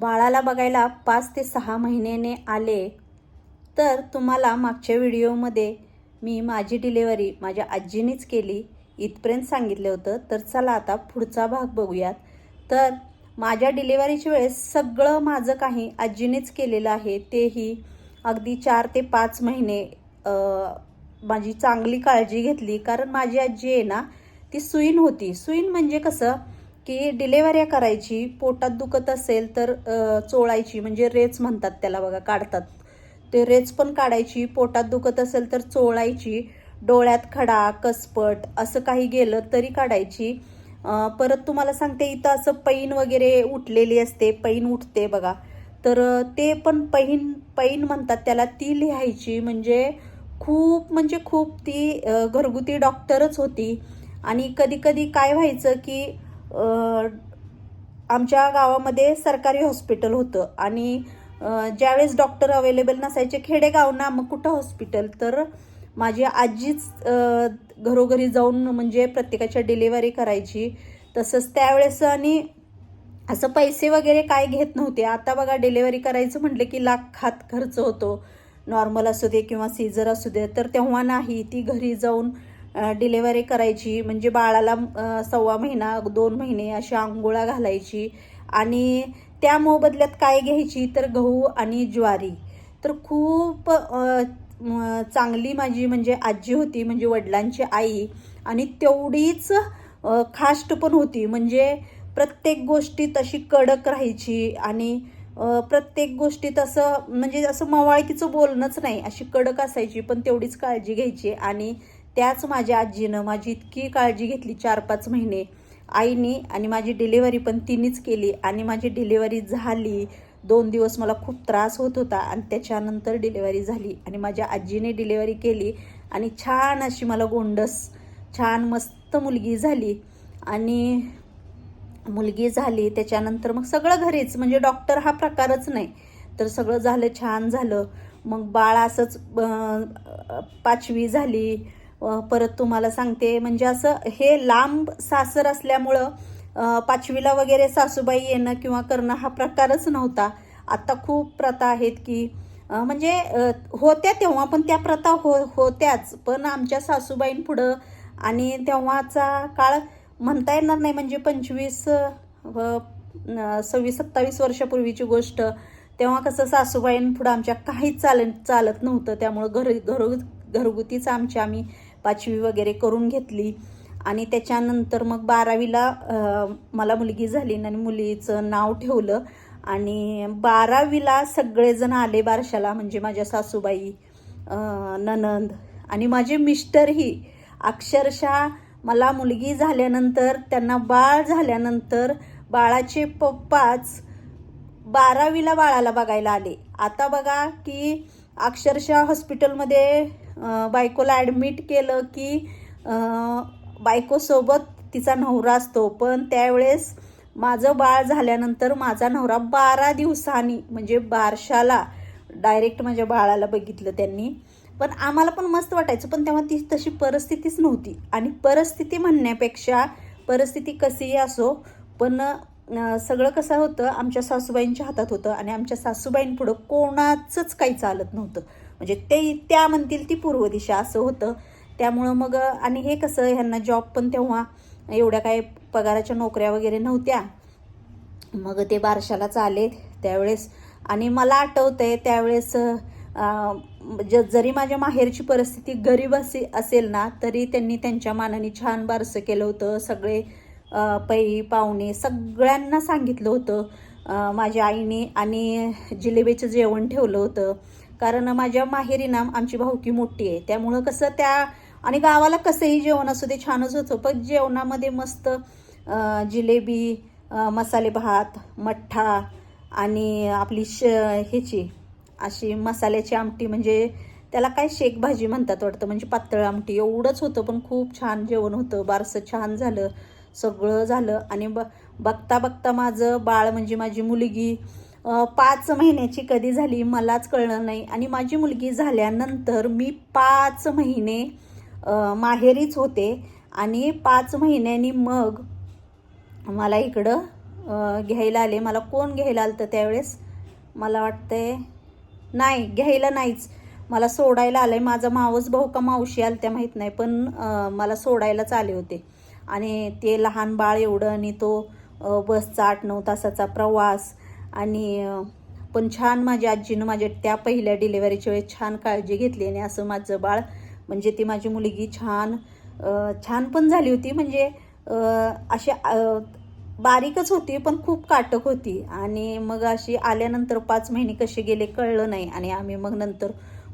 बाळाला बघायला पाच ते सहा महिन्याने आले. तर तुम्हाला मागच्या व्हिडिओमध्ये मी माझी डिलेवरी माझ्या आजीनेच केली. इथपर्यंत सांगितलं होतं. तर चला आता पुढचा भाग बघूयात. तर माझ्या डिलेवरीच्या वेळेस सगळं माझं काही आजीनेच केलेलं आहे. तेही अगदी चार ते पाच महिने माझी चांगली काळजी घेतली. कारण माझी आजी आहे ना ती सुईन होती. सुईन म्हणजे कसं? की डिलेवऱ्या करायची पोटात दुखत असेल तर चोळायची म्हणजे रेच म्हणतात त्याला बघा काढतात. ते रेच पण काढायची पोटात दुखत असेल तर चोळायची डोळ्यात खडा कसपट असं काही गेलं तरी काढायची. परत तुम्हाला सांगते इथं असं पैन वगैरे उठलेली असते पैन उठते बघा. तर ते पण पैन पैन म्हणतात त्याला ती लिहायची म्हणजे खूप म्हणजे खूप ती घरगुती डॉक्टरच होती. आणि कधी कधी काय व्हायचं की आमच्या गावामध्ये सरकारी हॉस्पिटल होतं आणि ज्यावेळेस डॉक्टर अवेलेबल नसायचे खेडेगाव ना मग कुठं हॉस्पिटल? तर माझी आजीच घरोघरी जाऊन म्हणजे प्रत्येकाच्या डिलेवरी करायची. तसंच त्यावेळेस आणि असं पैसे वगैरे काय घेत नव्हते. आता बघा डिलेवरी करायचं म्हटलं की लाखात खर्च होतो. नॉर्मल असू दे किंवा सीझर असू दे तर तेव्हा नाही. ती घरी जाऊन डिलेवरी करायची म्हणजे बाळाला सव्वा महिना दोन महिने अशी आंघोळा घालायची आणि त्या मोबदल्यात काय घ्यायची तर गहू आणि ज्वारी. तर खूप चांगली माझी म्हणजे आजी होती म्हणजे वडिलांची आई आणि तेवढीच खास्ट पण होती. म्हणजे प्रत्येक गोष्टीत अशी कडक राहायची आणि प्रत्येक गोष्टीत असं म्हणजे असं मवाळकीचं बोलणंच नाही अशी कडक असायची पण तेवढीच काळजी घ्यायची आणि त्याच माझ्या आजीनं माझी इतकी काळजी घेतली चार पाच महिने. आईनी आणि माझी डिलिव्हरी पण तिनेच केली आणि माझी डिलिव्हरी झाली. दोन दिवस मला खूप त्रास होत होता आणि त्याच्यानंतर डिलिव्हरी झाली आणि माझ्या आजीने डिलिव्हरी केली आणि छान अशी मला गोंडस छान मस्त मुलगी झाली. आणि मुलगी झाली त्याच्यानंतर मग सगळं घरीच म्हणजे डॉक्टर हा प्रकारच नाही. तर सगळं झालं छान झालं. मग बाळ असंच पाचवी झाली. परत तुम्हाला सांगते. म्हणजे असं हे लांब सासर असल्यामुळं पाचवीला वगैरे सासूबाई येणं किंवा करणं हा प्रकारच नव्हता. आत्ता खूप प्रथा आहेत की म्हणजे होत्या तेव्हा पण त्या प्रथा हो होत्याच. पण आमच्या सासूबाईंपुढं आणि तेव्हाचा काळ म्हणता येणार नाही. म्हणजे पंचवीस व सव्वीस सत्तावीस वर्षापूर्वीची गोष्ट. तेव्हा कसं सासूबाईंपुढं आमच्या काहीच चाल चालत नव्हतं. त्यामुळं घर घरगु घरगुतीच आमच्या आम्ही पाचवी वगैरे करून घेतली. आणि त्याच्यानंतर मग बारावीला मला मुलगी झाली आणि मुलीचं नाव ठेवलं. आणि बारावीला सगळेजण आले बारशाला म्हणजे माझ्या सासूबाई ननंद आणि माझे मिस्टरही. अक्षरशः मला मुलगी झाल्यानंतर त्यांना बाळ झाल्यानंतर बाळाचे पप्पाच बारावीला बाळाला बघायला आले. आता बघा की अक्षरशः हॉस्पिटलमध्ये बायकोला ॲडमिट केलं की बायकोसोबत तिचा नवरा असतो. पण त्यावेळेस माझं बाळ झाल्यानंतर माझा नवरा बारा दिवसांनी म्हणजे बारशाला डायरेक्ट माझ्या बाळाला बघितलं त्यांनी. पण आम्हाला पण मस्त वाटायचं पण तेव्हा ती तशी परिस्थितीच नव्हती. आणि परिस्थिती म्हणण्यापेक्षा परिस्थिती कशीही असो पण सगळं कसं होतं आमच्या सासूबाईंच्या हातात होतं आणि आमच्या सासूबाईंपुढं कोणाचंच काही चालत नव्हतं. म्हणजे ते त्या म्हणतील ती पूर्व दिशा असं होतं. त्यामुळं मग आणि हे कसं ह्यांना जॉब पण तेव्हा एवढ्या काय पगाराच्या नोकऱ्या वगैरे नव्हत्या. मग ते बारशालाच आले त्यावेळेस. आणि मला आठवतं आहे त्यावेळेस ज जरी माझ्या माहेरची परिस्थिती गरीब असे असेल ना तरी त्यांनी त्यांच्या मानाने छान बारसं केलं होतं. सगळे पै पाहुणे सगळ्यांना सांगितलं होतं. माझ्या आईने आणि जिलेबीचं जेवण ठेवलं होतं. कारण माझ्या माहेरी नाम आमची भाऊकी मोठी आहे. त्यामुळं कसं त्या आणि गावाला कसंही जेवण असू दे छानच होतं. पण जेवणामध्ये मस्त जिलेबी मसाले भात मठ्ठा आणि आपली श ह्याची अशी मसाल्याची आमटी म्हणजे त्याला काय शेक भाजी म्हणतात वाटतं. म्हणजे पातळ आमटी. एवढंच होतं पण खूप छान जेवण होतं. बारसं छान झालं. सगळं झालं. आणि ब बघता बघता माझं बाळ म्हणजे माझी मुलगी पाच महिन्याची कधी झाली मलाच कळलं नाही. आणि माझी मुलगी झाल्यानंतर मी पाच महिने माहेरीच होते. आणि पाच महिन्यांनी मग मला इकडं घ्यायला आले. मला कोण घ्यायला आलं तर त्यावेळेस? मला वाटतंय नाही घ्यायला नाहीच. मला सोडायला आलं आहे माझा मावस भाऊ का मावशी आलं त्या माहीत नाही. पण मला सोडायलाच आले होते. आणि ते लहान बाळ एवढं आणि तो बसचा आठ नऊ तासाचा प्रवास आणि पण छान माझ्या आजीनं माझ्या त्या पहिल्या डिलेवरीच्या वेळेस छान काळजी घेतली आणि असं माझं बाळ म्हणजे ती माझी मुलगी छान छान पण झाली होती. म्हणजे अशी बारीकच होती पण खूप काटक होती. आणि मग अशी आल्यानंतर पाच महिने कसे गेले कळलं नाही. आणि आम्ही मग नंतर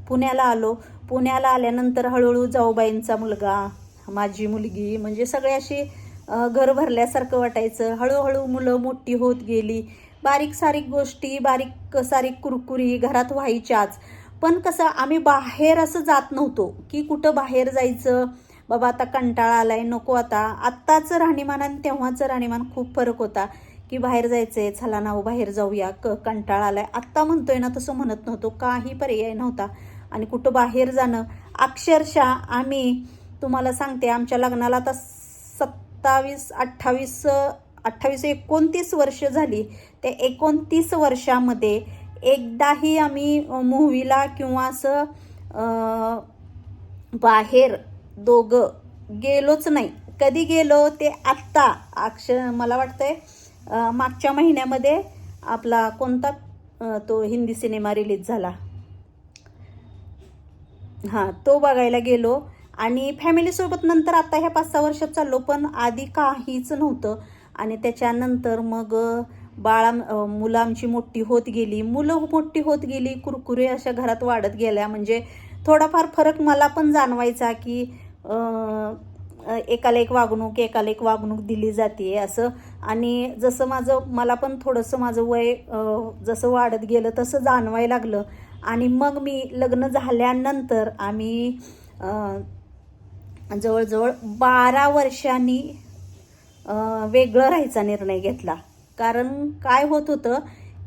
पुण्याला आलो. पुण्याला आल्यानंतर हळूहळू जाऊबाईंचा मुलगा माझी मुलगी म्हणजे सगळे अशी घर भरल्यासारखं वाटायचं. हळूहळू मुलं मोठी होत गेली. बारीक सारीक गोष्टी बारीक सारीक कुरकुरी घरात व्हायच्याच. पण कसं आम्ही बाहेर असं जात नव्हतो की कुठं बाहेर जायचं. बाबा आता कंटाळा आलाय नको आता. आत्ताचं राहणीमान आणि तेव्हाचं राहणीमान खूप फरक होता की बाहेर जायचंय चला ना हो, बाहेर जाऊया. क कंटाळा आलाय. आत्ता म्हणतोय ना तसं म्हणत नव्हतो. काही पर्याय नव्हता. आणि कुठं बाहेर जाणं अक्षरशः आम्ही तुम्हाला सांगते आमच्या लग्नाला आता सत्तावीस अठ्ठावीस अठ्ठावीस एकोणतीस वर्ष झाली. त्या एकोणतीस वर्षामध्ये एकदाही आम्ही मूव्हीला किंवा असं बाहेर दोघं गेलोच नाही. कधी गेलो ते आत्ता अक्ष मला वाटतंय मागच्या महिन्यामध्ये आपला कोणता तो हिंदी सिनेमा रिलीज झाला. हां तो बघायला गेलो. आणि फॅमिलीसोबत नंतर आता ह्या पाच सहा वर्षात चाललो पण आधी काहीच नव्हतं. आणि त्याच्यानंतर मग बाळा मुलं आमची मोठी होत गेली. मुलं मोठी होत गेली कुरकुरे अशा घरात वाढत गेल्या. म्हणजे थोडाफार फरक मला पण जाणवायचा की एकाला एक वागणूक एकाला एक वागणूक दिली जाते असं. आणि जसं माझं मला पण थोडंसं माझं वय जसं वाढत गेलं तसं जाणवायला लागलं. आणि मग मी लग्न झाल्यानंतर आम्ही जवळजवळ बारा वर्षांनी वेगळं राहायचा निर्णय घेतला. कारण काय होत होतं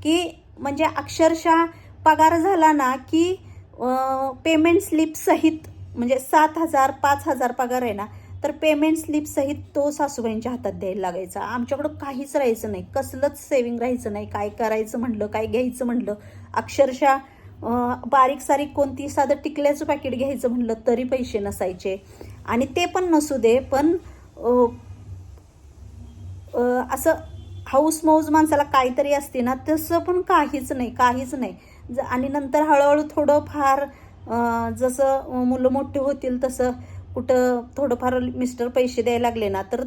की म्हणजे अक्षरशः पगार झाला ना की पेमेंट स्लिप सहित म्हणजे सात हजार पाच हजार पगार आहे ना तर पेमेंट स्लिप सहित तो सासूबाईंच्या हातात द्यायला लागायचा. आमच्याकडं काहीच राहायचं नाही. कसलंच सेविंग राहायचं नाही. काय करायचं म्हणलं काय घ्यायचं म्हणलं. अक्षरशः बारीक सारीक कोणती साधं टिकल्याचं पॅकेट घ्यायचं म्हणलं तरी पैसे नसायचे. आणि ते पण नसू दे पण असं हाऊस मौज माणसाला काहीतरी असते ना तसं पण काहीच नाही काहीच नाही. ज आणि नंतर हळूहळू थोडं फार जसं मुलं मोठी होतील तसं कुठं थोडंफार मिस्टर पैसे द्यायला लागले ना तर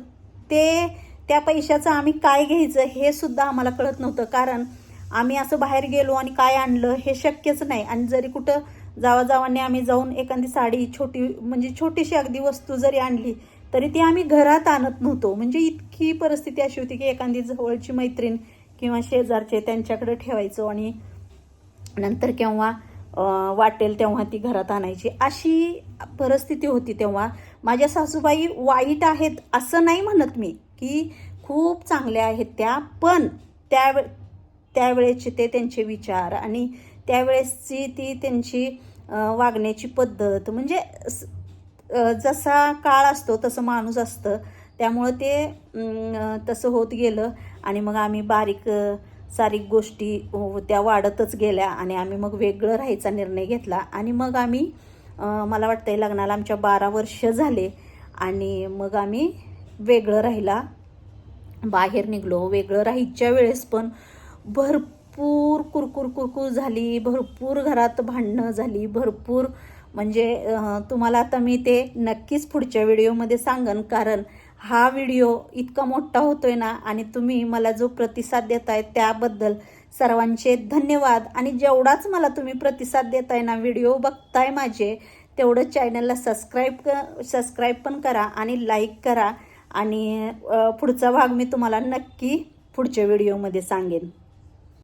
ते त्या पैशाचं आम्ही काय घ्यायचं हे सुद्धा आम्हाला कळत नव्हतं. कारण आम्ही असं बाहेर गेलो आणि काय आणलं हे शक्यच नाही. आणि जरी कुठं जावा जावाने आम्ही जाऊन एखादी साडी छोटी म्हणजे छोटीशी अगदी वस्तू जरी आणली तरी ती आम्ही घरात आणत नव्हतो. म्हणजे इतकी परिस्थिती अशी होती की एखादी जवळची मैत्रीण किंवा शेजारचे त्यांच्याकडे ठेवायचो आणि नंतर केव्हा वाटेल तेव्हा ती घरात आणायची. अशी परिस्थिती होती तेव्हा. माझ्या सासूबाई वाईट आहेत असं नाही म्हणत मी की खूप चांगल्या आहेत त्या पण त्यावे त्यावेळेचे ते त्यांचे विचार आणि त्यावेळेसची ती त्यांची वागण्याची पद्धत. म्हणजे जसा काळ असतो तसं माणूस असतं. त्यामुळं ते तसं होत गेलं आणि मग आम्ही बारीक सारीक गोष्टी हो, त्या वाढतच गेल्या आणि आम्ही मग वेगळं राहायचा निर्णय घेतला आणि मग आम्ही मला वाटतंय लग्नाला आमच्या बारा वर्ष झाले आणि मग आम्ही वेगळं राहिला. बाहेर निघलो. वेगळं राहायच्या वेळेस पण भरपूर कुरकुर कुरकुर झाली भरपूर घरात भांडणं झाली भरपूर म्हणजे तुम्हाला आता मी ते नक्कीच पुढच्या व्हिडिओमध्ये सांगन कारण हा व्हिडिओ इतका मोठा होतोय ना आणि तुम्ही मला जो प्रतिसाद देताय त्याबद्दल सर्वांचे धन्यवाद. आणि जेवढाच मला तुम्ही प्रतिसाद देताय ना व्हिडिओ बघताय माझे तेवढं चॅनलला सबस्क्राईब क सबस्क्राईब पण करा आणि लाईक करा. आणि पुढचा भाग मी तुम्हाला नक्की पुढच्या व्हिडिओमध्ये सांगेन.